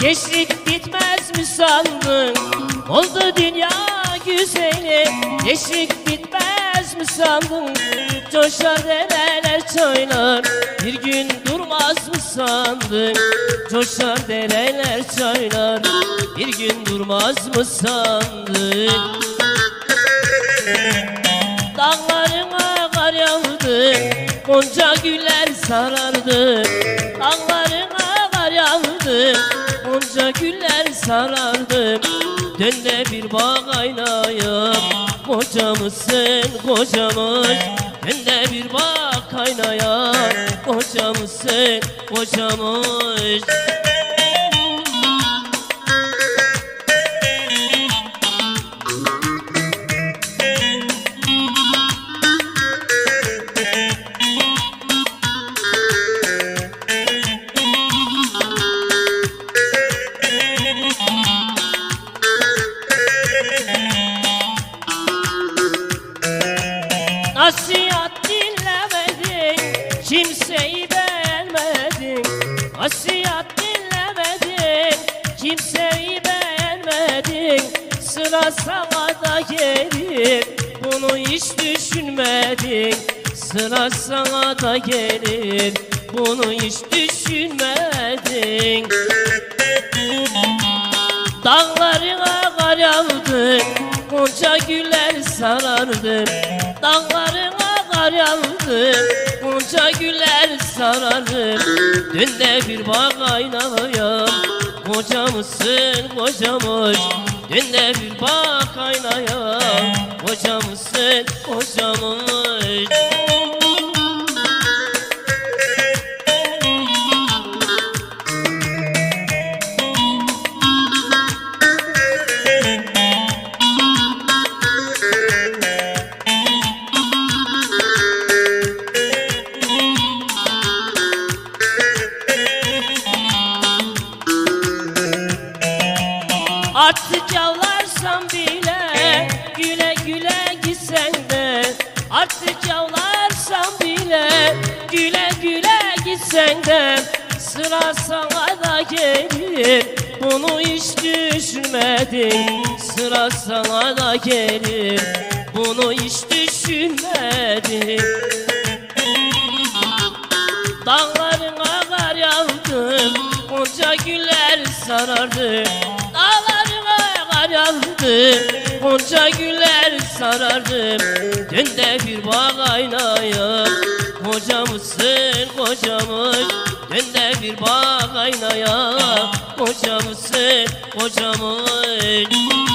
Gençlik bitmez mi? Sandın Oldu dünya güzeli Gençlik bitmez mi? Sandın Coşar dereler çaylar Bir gün durmaz mı sandın? Coşar dereler çaylar Bir gün durmaz mı sandın? Dağlarına kar yağdı Gonca güller sarardı güller sarardı. Dön de bir bak aynaya Kocamısın kocamış Dön de bir bak aynaya Kocamısın kocamış Nasihat dinlemedin Kimseyi beğenmedin. Nasihat dinlemedin Kimseyi beğenmedin. Sıra sana da gelir Bunu hiç düşünmedin. Sıra sana da gelir Bunu hiç düşünmedin Dağlarına kar yağdı Gonca güller sarardı. Dağlarına kar yağdı Gonca güller sarardı. Dün de bir bak aynaya Koca mısın kocamış Dün de bir bak aynaya Koca mısın kocamış Artık yavlarsam bile Güle güle gitsen de. Artık yavlarsam bile Güle güle gitsen de. Sıra sana da gelir Bunu hiç düşünmedin Sıra sana da gelir Bunu hiç düşünmedin Dağlarına kar yağdı Gonca güller sarardı yağdı Gonca güller sarardı Dön de bir bak aynaya Koca mısın kocamış Dön de bir bak aynaya Koca mısın kocamış